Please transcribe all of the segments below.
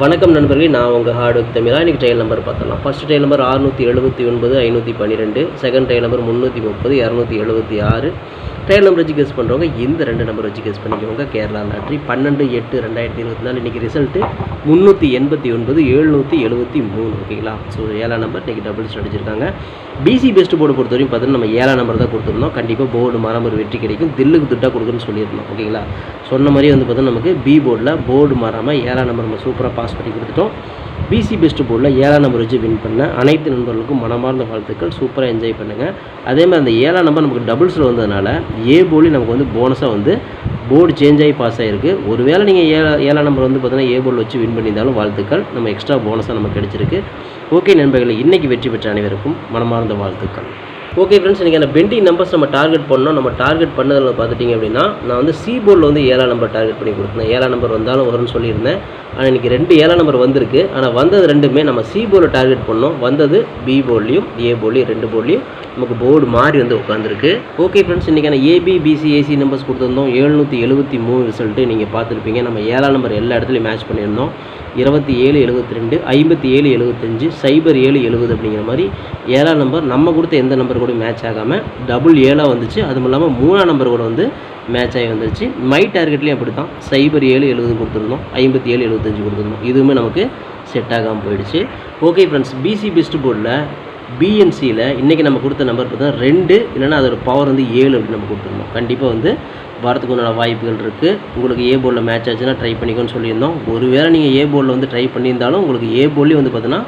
வணக்கம் நண்பர்களே நான் உங்கள் ஹார்டு தமிழா. இன்றைக்கி ட்ரையல் நம்பர் பார்த்தலாம் ஃபர்ஸ்ட் ட்ரையல் நம்பர் அறுநூற்றி எழுபத்தி ஒன்பது ஐநூற்றி பன்னிரெண்டு. செகண்ட் ட்ரையல் நம்பர் முந்நூற்றி முப்பது இரநூத்தி எழுபத்தி ஆறு. ட்ரையல் நம்பர் வச்சு கெஸ் பண்ணுறவங்க இந்த ரெண்டு நம்பர் வச்சு கெஸ் பண்ணிக்கோங்க. கேரளா லாட்ரி பன்னெண்டு எட்டு ரெண்டாயிரத்தி இருபத்தி நாலு. இன்றைக்கி ரிசல்ட்டு முந்நூற்றி எண்பத்தி ஒன்பது எழுநூற்றி எழுபத்தி மூணு. ஓகேங்களா ஸோ ஏழாம் நம்பர் இன்றைக்கி டபுள்ஸ் அடிச்சிருக்காங்க. பிசி பெஸ்ட் போர்டு பொறுத்த வரைக்கும் பார்த்தீங்கன்னா நம்ம ஏழாம் நம்பர் தான் கொடுத்துருந்தோம். கண்டிப்பாக போர்டு மாறாமல் ஒரு வெற்றி கிடைக்கும். தில்லுக்கு துட்டாக கொடுக்குன்னு சொல்லியிருந்தோம். ஓகேங்களா சொன்ன மாதிரி வந்து பார்த்தீங்கன்னா நமக்கு பி போர்டில் போர்டு மாறாமல் ஏழாம் நம்பர் நம்ம சூப்பராக பாஸ் பண்ணி கொடுத்துட்டோம். பிசி பெஸ்ட் போர்டில் ஏழாம் நம்பர் வச்சு வின் பண்ண அனைத்து நண்பர்களுக்கும் மனமார்ந்த வாழ்த்துக்கள். சூப்பராக என்ஜாய் பண்ணுங்கள் அதே மாதிரி அந்த ஏழாம் நம்பர் நமக்கு டபுள்ஸில் வந்ததுனால ஏ போலி நமக்கு வந்து போனஸாக வந்து போர்டு சேஞ்ச் ஆகி பாஸ் ஆகிருக்கு ஒருவேளை நீங்கள் ஏழா ஏழாம் நம்பர் வந்து பார்த்தீங்கன்னா ஏ போர்டில் வச்சு வின் பண்ணியிருந்தாலும் வாழ்த்துக்கள். நம்ம எக்ஸ்ட்ரா போனஸாக நமக்கு கிடச்சிருக்கு. ஓகே நண்பர்களே இன்றைக்கி வெற்றி பெற்ற அனைவருக்கும் மனமார்ந்த வாழ்த்துக்கள். ஓகே ஃப்ரெண்ட்ஸ் இன்றைக்கி அந்த பெண்டிங் நம்பர்ஸ் நம்ம டார்கெட் பண்ணோம் நம்ம டார்கெட் பண்ணதில் பார்த்துட்டிங்க அப்படின்னா நான் வந்து சி போர்டில் வந்து ஏழாம் நம்பர் டார்கெட் பண்ணி கொடுத்தேன். ஏழாம் நம்பர் வந்தாலும் வரும்னு சொல்லியிருந்தேன். ஆனால் இன்றைக்கி ரெண்டு ஏழாம் நம்பர் வந்திருக்கு. ஆனால் வந்தது ரெண்டுமே நம்ம சி போர்டில் டார்கெட் பண்ணோம். வந்தது பி போர்ட்லேயும் ஏ போர்ட்லேயும் ரெண்டு போர்ட்லேயும் நமக்கு போர்டு மாறி வந்து உட்காந்துருக்கு ஓகே ஃப்ரெண்ட்ஸ் இன்றைக்கான ஏபி பிசி ஏசி நம்பர்ஸ் கொடுத்துருந்தோம். எழுநூற்றி எழுபத்தி மூணு ரிசல்ட்டு நீங்கள் பார்த்துருப்பீங்க. நம்ம ஏழாம் நம்பர் எல்லா இடத்துலையும் மேட்ச் பண்ணியிருந்தோம். இருபத்தி ஏழு எழுபத்தி ரெண்டு ஐம்பத்தி ஏழு எழுபத்தஞ்சு சைபர் ஏழு எழுபது அப்படிங்கிற மாதிரி ஏழாம் நம்பர் நம்ம கொடுத்த எந்த நம்பர் கூட மேட்ச் ஆகாமல் டபுள் ஏழாக வந்துச்சு. அதுவும் இல்லாமல் மூணாம் நம்பர் கூட வந்து மேட்ச் ஆகி வந்துருச்சு. மை டார்கெட்லேயும் அப்படி தான் சைபர் ஏழு எழுபது கொடுத்துருந்தோம். ஐம்பத்தி ஏழு எழுபத்தஞ்சு கொடுத்துருந்தோம். இதுவுமே நமக்கு செட் ஆகாமல் போயிடுச்சு. ஓகே ஃப்ரெண்ட்ஸ் பிசி பெஸ்ட் போர்டில் பிஎன்சியில் இன்றைக்கி நம்ம கொடுத்த நம்பர் பார்த்தா ரெண்டு இல்லைன்னா அதோட பவர் வந்து ஏழு அப்படின்னு நம்ம கொடுத்துருந்தோம். கண்டிப்பாக வந்து வரத்துக்கு உண்டான வாய்ப்புகள் இருக்குது உங்களுக்கு ஏ போர்டில் மேட்ச் ஆச்சுன்னா ட்ரை பண்ணிக்கோன்னு சொல்லியிருந்தோம். ஒருவேளை நீங்கள் ஏ போர்டில் வந்து ட்ரை பண்ணியிருந்தாலும் உங்களுக்கு ஏ போர்ட்லேயும் வந்து பார்த்தீங்கன்னா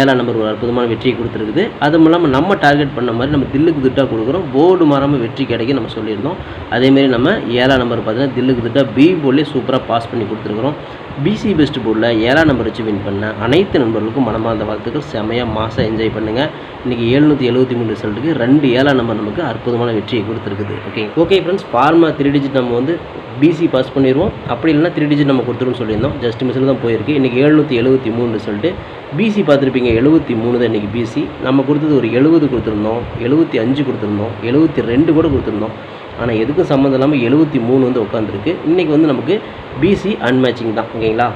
ஏழாம் நம்பர் ஒரு அற்புதமான வெற்றியை கொடுத்துருக்குது. அதுவும் இல்லாமல் நம்ம டார்கெட் பண்ண மாதிரி நம்ம தில்லுக்கு திட்டாக கொடுக்குறோம். போர்டு மாறாமல் வெற்றி கிடைக்க நம்ம சொல்லியிருந்தோம். அதேமாரி நம்ம ஏழாம் நம்பர் பார்த்தீங்கன்னா தில்லுக்கு திட்டாக பி போர்ட்லேயே சூப்பராக பாஸ் பண்ணி கொடுத்துருக்குறோம். பிசி பெஸ்ட் போர்டில் ஏழாம் நம்பர் வச்சு வின் பண்ண அனைத்து நண்பர்களுக்கும் மனமார்ந்த வாழ்த்துக்கள். செமையாக மாதம் என்ஜாய் பண்ணுங்கள் இன்றைக்கி எழுநூற்றி எழுபத்தி மூணு ரிசல்ட்டுக்கு ரெண்டு ஏழாம் நம்பர் நமக்கு அற்புதமான வெற்றியை கொடுத்துருக்குது. Okay okay friends formula three digit நம்ம வந்து பிசி பாஸ் பண்ணிடுவோம் அப்படி இல்லைனா த்ரீ டிஜிட் நம்ம கொடுத்துருன்னு சொல்லியிருந்தோம். ஜஸ்ட் மிஸ்ஸில் தான் போயிருக்கு. இன்றைக்கி எழுநூற்றி எழுபத்தி மூணு ரிசல்ட்டு பிசி பார்த்துருப்பீங்க. எழுபத்தி மூணு தான் இன்றைக்கி பிசி நம்ம கொடுத்தது ஒரு எழுபது கொடுத்துருந்தோம். எழுபத்தி அஞ்சு கொடுத்துருந்தோம். எழுபத்தி ரெண்டு கூட கொடுத்துருந்தோம். ஆனால் எதுக்கும் சம்மந்தம் இல்லாமல் எழுபத்தி மூணு வந்து உட்காந்துருக்கு இன்றைக்கி வந்து நமக்கு பிசி அன்மேட்சிங் தான் ஓகேங்களா?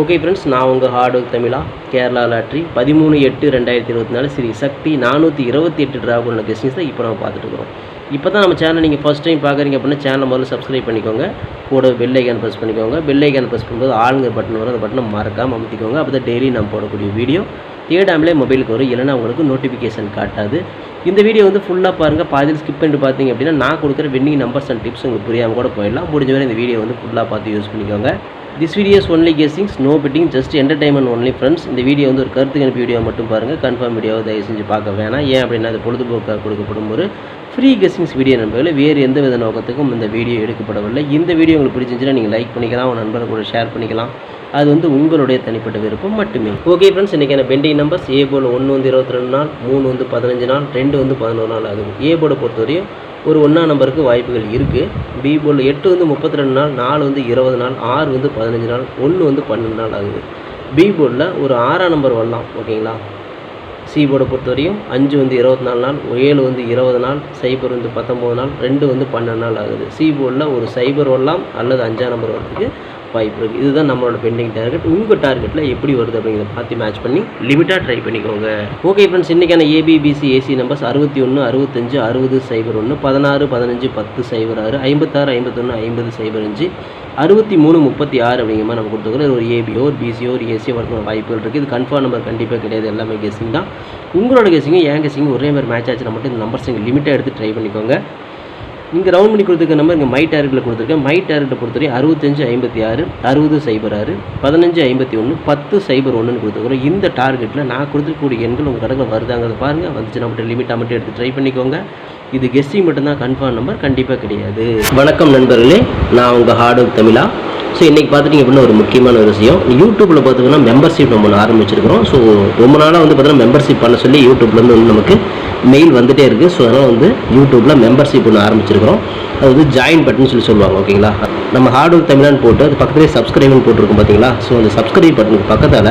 ஓகே ஃப்ரெண்ட்ஸ் நான் உங்கள் ஹார்டு தமிழா கேரளா லாட்ரி பதிமூணு எட்டு ரெண்டாயிரத்தி இருபத்தி நாலு ஸ்ரீ சக்தி நானூற்றி இருபத்தி எட்டு ட்ரா பண்ண தான் இப்போ நம்ம பார்த்துட்டுருக்கோம் இப்போ தான் நம்ம சேனல் நீங்கள் ஃபஸ்ட் டைம் பார்க்குறீங்க அப்படின்னா சேனலை முதல்ல சப்ஸ்கிரைப் பண்ணிக்கோங்க. கூட பெல் ஐக்கான் ப்ரெஸ் பண்ணிக்கோங்க. பெல் ஐக்கான் ப்ரெஸ் பண்ணும்போது ஆளுங்க பட்டன் வரும். அந்த பட்டனை மறக்காமல் அமுத்திக்கோங்க. அப்போ தான் டெய்லி நம்ம போடக்கூடிய வீடியோ தேடாமலே மொபைலுக்கு வரும். இல்லைன்னா உங்களுக்கு நோட்டிஃபிகேஷன் காட்டாது. இந்த வீடியோ வந்து ஃபுல்லாக பாருங்கள் பாதியில் ஸ்கிப் பண்ணிட்டு பார்த்தீங்க அப்படின்னா நான் கொடுக்குற வின்னிங் நம்பர்ஸ் அண்ட் டிப்ஸ் உங்களுக்கு புரியாமல் கூட போயிடலாம். முடிஞ்ச வரை இந்த வீடியோ வந்து ஃபுல்லாக பார்த்து யூஸ் பண்ணிக்கோங்க. This videos only guessings no betting just entertainment only friends இந்த வீடியோ வந்து ஒரு கருத்து கணிப்பு வீடியோ மட்டும் பாருங்கள் கன்ஃபார்ம் வீடியோவை தயவு செஞ்சு பார்க்க வேணாம். ஏன் அப்படின்னா அது பொழுதுபோக்காக கொடுக்கப்படும் ஒரு ஃப்ரீ கெஸ்டிங்ஸ் வீடியோ நண்பர்களே வேறு எந்த வித நோக்கத்துக்கும் இந்த வீடியோ எடுக்கப்படவில்லை. இந்த வீடியோ உங்களுக்கு பிடிச்சிருந்துச்சுன்னா நீங்கள் லைக் பண்ணிக்கலாம் உங்கள் நண்பர்கள் கூட ஷேர் பண்ணிக்கலாம். அது வந்து உங்களுடைய தனிப்பட்ட விருப்பம் மட்டுமே. ஓகே ஃப்ரெண்ட்ஸ் இன்றைக்கான பெண்டிங் நம்பர்ஸ் ஏ போர்டு ஒன்று வந்து இருபத்தி ரெண்டு நாள் மூணு வந்து பதினஞ்சு நாள் ரெண்டு வந்து பதினோரு நாள் ஆகுது. ஏ போர்டை பொறுத்தவரையும் ஒரு ஒன்றா நம்பருக்கு வாய்ப்புகள் இருக்குது பி போர்டில் எட்டு வந்து முப்பத்தி ரெண்டு நாள் நாலு வந்து இருபது நாள் ஆறு வந்து பதினஞ்சு நாள் ஒன்று வந்து பன்னெண்டு நாள் ஆகுது. பி போர்டில் ஒரு ஆறாம் நம்பர் வரலாம். ஓகேங்களா சீபோர்டை பொறுத்த பொறுத்தவரையும் அஞ்சு வந்து இருபத்தி நாலு நாள் ஏழு வந்து இருபது நாள் சைபர் வந்து பத்தொம்போது நாள் ரெண்டு வந்து பன்னெண்டு நாள் ஆகுது. சீபோர்டில் ஒரு சைபர் வரலாம் அல்லது அஞ்சாம் நம்பர் வரதுக்கு வாய்ப்பு இருக்குது இதுதான் நம்மளோட பெண்டிங் டார்கெட். உங்கள் டார்கெட்டில் எப்படி வருது அப்படிங்கிறத பார்த்து மேட்ச் பண்ணி லிமிட்டாக ட்ரை பண்ணிக்கோங்க. ஓகே ஃப்ரெண்ட்ஸ் இன்றைக்கான ஏபிபிசி ஏசி நம்பர்ஸ் அறுபத்தி ஒன்று அறுபத்தஞ்சு அறுபது சைபர் ஒன்று பதினாறு பதினஞ்சு பத்து சைபர் ஆறு ஐம்பத்தாறு ஐம்பத்தொன்று ஐம்பது சைபர் அஞ்சு அறுபத்தி மூணு முப்பத்தி ஆறு அப்படிங்கிற மாதிரி நம்ம கொடுத்துருக்கோம். ஒரு ஏபியோ ஒரு பிசியோ ஒரு ஏசியோ வரதுக்கு வாய்ப்புகள் இருக்குது இது கன்ஃபார்ம் நம்பர் கண்டிப்பாக கிடையாது. எல்லாமே கெஸிங் தான். உங்களோட கெஸிங்கும் என் கெஸிங்கும் ஒரே மாதிரி மேட்ச் ஆச்சுன்னா மட்டும் இந்த நம்பர்ஸ் நீங்கள் லிமிட்டாக எடுத்து ட்ரை பண்ணிக்கோங்க. இங்கே ரவுண்ட் பண்ணி கொடுத்துருக்க நம்பர் இங்கே மை டார்கெட்டில் கொடுத்துருக்கேன். மை டார்கெட்டை பொறுத்தவரை அறுபத்தஞ்சு ஐம்பத்தி ஆறு அறுபது சைபர் ஆறு பதினஞ்சு ஐம்பத்தி ஒன்று பத்து சைபர் ஒன்றுன்னு கொடுத்துருக்குறோம். இந்த டார்கெட்டில் நான் கொடுத்துருக்கக்கூடிய எண்கள் உங்கள் கடையில் வருதாங்கிறத பாருங்கள் வந்துச்சுன்னா மட்டும் லிமிட்டாக மட்டும் எடுத்து ட்ரை பண்ணிக்கோங்க. இது கெஸ்டிங் மட்டும்தான் கன்ஃபார்ம் நம்பர் கண்டிப்பாக கிடையாது. வணக்கம் நண்பர்களே நான் உங்கள் ஹார்டு தமிழா. ஸோ இன்றைக்கி பார்த்துட்டிங்க அப்படின்னா ஒரு முக்கியமான ஒரு விஷயம். யூடியூப்பில் பார்த்தீங்கன்னா மெம்பர்ஷிப் நம்ம ஒன்று ஆரம்பிச்சிருக்கிறோம். ஸோ ரொம்ப நாளாக வந்து பார்த்தீங்கன்னா மெம்பர்ஷிப் பண்ண சொல்லி யூடியூப்லேருந்து வந்து நமக்கு மெயில் வந்துகிட்டே இருக்குது ஸோ அதனால் வந்து யூடியூப்பில் மெம்பர்ஷிப் ஒன்று ஆரம்பிச்சிருக்கிறோம். அது வந்து ஜாயின் பட்டன் சொல்லி சொல்லுவாங்க ஓகேங்களா நம்ம ஹார்டு தமிழான்னு போட்டு அது பக்கத்துலேயே சப்ஸ்கிரைப்னு போட்டிருக்கோம் பார்த்தீங்களா ஸோ அந்த சப்ஸ்கிரைப் பட்டனுக்கு பக்கத்தால்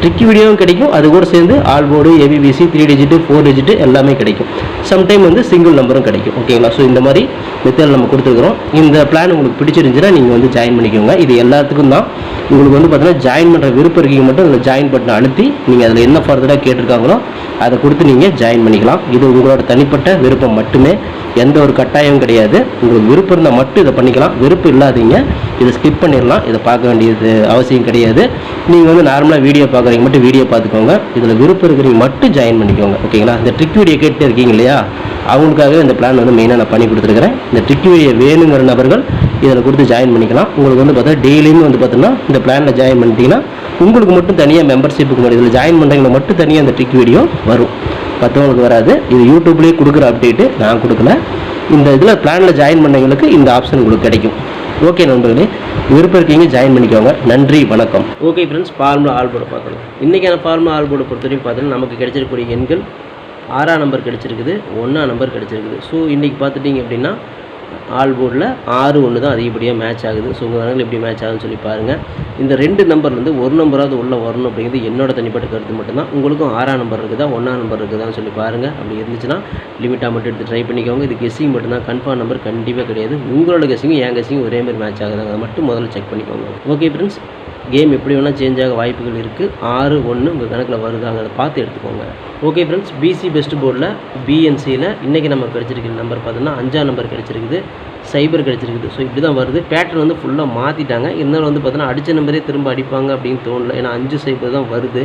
ட்ரிக் வீடியோவும் கிடைக்கும். அது கூட சேர்ந்து all board AB BC three digit four digit எல்லாமே கிடைக்கும். சம்டைம் வந்து சிங்கிள் நம்பரும் கிடைக்கும். ஓகேங்களா ஸோ இந்த மாதிரி மெத்தட் நம்ம கொடுத்துருக்குறோம். இந்த பிளான் உங்களுக்கு பிடிச்சிருந்துச்சுன்னா நீங்கள் வந்து ஜாயின் பண்ணிக்கோங்க. இது எல்லாத்துக்கும் தான். உங்களுக்கு வந்து பார்த்தீங்கன்னா ஜாயின் பண்ணுற விருப்பம் இருக்கீங்க மட்டும் அதில் ஜாயின் பட்டன் அழுத்தி நீங்கள் அதில் என்ன ஃபர்தராக கேட்டிருக்காங்களோ அதை கொடுத்து நீங்கள் ஜாயின் பண்ணிக்கலாம். இது உங்களோட தனிப்பட்ட விருப்பம் மட்டுமே. எந்த ஒரு கட்டாயமும் கிடையாது. உங்களுக்கு விருப்பம் இருந்தால் மட்டும் இதை பண்ணிக்கலாம். விருப்பம் இல்லாதீங்க. இதை ஸ்கிப் பண்ணிடலாம். இதை பார்க்க வேண்டியது அவசியம் கிடையாது. நீங்கள் வந்து நார்மலாக வீடியோ பார்க்குறீங்க மட்டும் வீடியோ பார்த்துக்கோங்க. இதில் விருப்பம் இருக்கிறீங்க மட்டும் ஜாயின் பண்ணிக்கோங்க. ஓகேங்களா இந்த ட்ரிக் வீடியோ கேட்டு இருக்கீங்க இல்லையா? அவங்களுக்காகவே இந்த பிளான் வந்து மெயினாக நான் பண்ணி கொடுத்துருக்கிறேன். இந்த ட்ரிக் வீடியோ வேணுங்கிற நபர்கள் இதில் கொடுத்து ஜாயின் பண்ணிக்கலாம். உங்களுக்கு வந்து பார்த்தா டெய்லியும் வந்து பார்த்தீங்கன்னா இந்த பிளானில் ஜாயின் பண்ணிட்டீங்கன்னா உங்களுக்கு மட்டும் தனியாக மெம்பர்ஷிப்புக்கு மட்டும் இதில் ஜாயின் பண்ணுறவங்க மட்டும் தனியாக அந்த ட்ரிக் வீடியோ வரும். மற்றவங்களுக்கு வராது. இது யூடியூப்லேயே கொடுக்குற அப்டேட்டு நான் கொடுக்கல. இந்த இதில் பிளானில் ஜாயின் பண்ணவங்களுக்கு இந்த ஆப்ஷன் உங்களுக்கு கிடைக்கும். ஓகே நண்பர்களே விருப்பம் இருக்கீங்க ஜாயின் பண்ணிக்கோங்க. நன்றி வணக்கம். Okay friends formula all board பார்க்கலாம். இன்றைக்கான ஃபார்முலா ஆல் போர்டு பொறுத்த வரைக்கும் பார்த்தீங்கன்னா நமக்கு கிடைச்சிருக்கக்கூடிய எண்கள் ஆறாம் நம்பர் கிடச்சிருக்குது ஒன்றாம் நம்பர் கிடச்சிருக்குது. ஸோ இன்றைக்கி பார்த்துட்டிங்க அப்படின்னா ஆல்போர்டில் ஆறு ஒன்று தான் அதிகப்படியாக மேட்ச் ஆகுது. ஸோ உங்கள் கணக்கில் எப்படி மேட்ச் ஆகுதுன்னு சொல்லி பாருங்கள் இந்த ரெண்டு நம்பர்லேருந்து ஒரு நம்பராவது உள்ளே வரணும் அப்படிங்கிறது என்னோட தனிப்பட்ட கருத்து மட்டும்தான். உங்களுக்கும் ஆறாம் நம்பர் இருக்குதா ஒன்றாம் நம்பர் இருக்குதான்னு சொல்லி பாருங்கள் அப்படி இருந்துச்சுன்னா லிமிட்டாக மட்டும் எடுத்து ட்ரை பண்ணிக்கோங்க. இது கெஸ்ஸிங் மட்டும்தான். கன்ஃபார்ம் நம்பர் கண்டிப்பாக கிடையாது. உங்களோட கெஸ்ஸிங்கும் என் கெஸ்ஸிங் ஒரே மாதிரி மேட்ச் ஆகுதாங்க அதை மட்டும் முதல்ல செக் பண்ணிக்கோங்க. ஓகே ஃப்ரெண்ட்ஸ் கேம் எப்படி வேணால் சேஞ்ச் ஆக வாய்ப்புகள் இருக்குது ஆறு ஒன்று உங்கள் கணக்கில் வருதாங்கிறத பார்த்து எடுத்துக்கோங்க. ஓகே ஃப்ரெண்ட்ஸ் பிசி பெஸ்ட் போர்டில் பிஎன்சியில் இன்றைக்கி நம்ம கிடச்சிருக்கிற நம்பர் பார்த்தோன்னா அஞ்சாம் நம்பர் கிடச்சிருக்குது. சைபர் கிடச்சிருக்குது. ஸோ இப்படி தான் வருது. பேட்டர்ன் வந்து ஃபுல்லாக மாற்றிட்டாங்க இருந்தாலும் வந்து பார்த்தோன்னா அடித்த நம்பரே திரும்ப அடிப்பாங்க அப்படின்னு தோணல. ஏன்னா அஞ்சு சைபர் தான் வருது.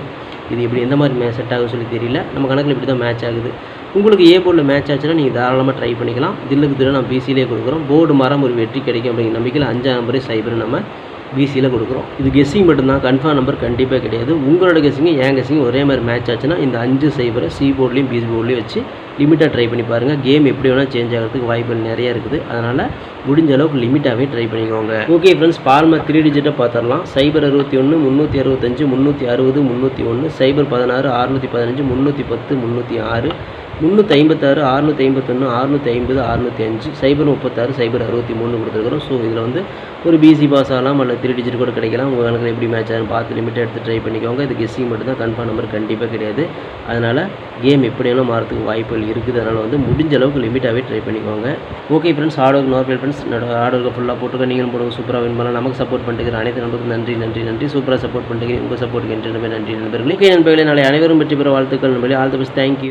இது எப்படி எந்த மாதிரி மே செட் ஆகும் சொல்லி தெரியல. நம்ம கணக்கில் இப்படி தான் மேட்ச் ஆகுது. உங்களுக்கு ஏ போர்டில் மேட்ச் ஆச்சுன்னா நீங்கள் தாராளமாக ட்ரை பண்ணிக்கலாம். தில்லுக்கு தில்ல நான் பிசிலே கொடுக்குறோம். போர்டு மரம் ஒரு வெற்றி கிடைக்கும் அப்படிங்கிற நம்பிக்கையில் அஞ்சாம் நம்பரே சைபர் நம்ம பிசியில் கொடுக்குறோம். இது கெஸ்ஸிங் மட்டும்தான். கன்ஃபார்ம் நம்பர் கண்டிப்பாக கிடையாது. உங்களோட கெஸ்ஸிங்கு என் கெஸ்ஸிங் ஒரே மாதிரி மேட்ச் ஆச்சுன்னா இந்த அஞ்சு சைபரை சி போர்ட்லேயும் பிசி போர்ட்லேயும் வச்சு லிமிட்டாக ட்ரை பண்ணி பாருங்கள் கேம் எப்படி வேணால் சேஞ்ச் ஆகிறதுக்கு வாய்ப்புகள் நிறைய இருக்குது. அதனால் முடிஞ்ச அளவுக்கு லிமிட்டாகவே ட்ரை பண்ணிக்கோங்க. ஓகே ஃப்ரெண்ட்ஸ் பால்மா த்ரீ டிஜிட்டை பார்த்துடலாம் சைபர் அறுபத்தி ஒன்று முந்நூற்றி அறுபத்தஞ்சு முந்நூற்றி அறுபது முந்நூற்றி ஒன்று சைபர் பதினாறு அறுநூற்றி பதினஞ்சு முந்நூற்றி பத்து முந்நூற்றி ஆறு முந்நூற்றி ஐம்பத்தாறு அறுநூற்றி ஐம்பத்தொன்று அறுநூற்றி ஐம்பது அறுநூற்றி அஞ்சு சைபர் முப்பத்தாறு சைபர் அறுபத்தி மூணு கொடுத்துருக்குறோம். ஸோ இதில் வந்து ஒரு பிசி பாஸ் ஆகலாம் அல்லது த்ரீ டிஜிட் கூட கிடைக்கலாம். உங்கள் கணக்கில் எப்படி மேட்ச் ஆகும் பார்த்து லிமிட்டாக எடுத்து ட்ரை பண்ணிக்கோங்க. இது கெஸ்ஸிங் மட்டும்தான். கன்ஃபார்ம் நம்பர் கண்டிப்பாக கிடையாது. அதனால் கேம் எப்படியெல்லாம் மாறதுக்கு வாய்ப்புகள் இருக்குது. அதனால் வந்து முடிஞ்ச அளவுக்கு லிமிட்டாகவே ட்ரை பண்ணிக்கோங்க. Okay friends order normal friends என்னோட ஆர்டருக்கு ஃபுல்லாக போட்டுக்க நீங்களும் போடுங்க. சூப்பராக வின் பண்ணலாம். நமக்கு சப்போர்ட் பண்ணிட்டு அனைத்து நண்பர்களுக்கும் நன்றி நன்றி நன்றி. சூப்பராக சப்போர்ட் பண்ணிக்கிறீங்க உங்கள் சப்போர்ட்டுக்கு என்று நன்றி நண்பர்களே. நண்பர்களே. நாளை அனைவரும் வெற்றி பெற வாழ்த்துக்கள் நண்பர்களே. All the best thank you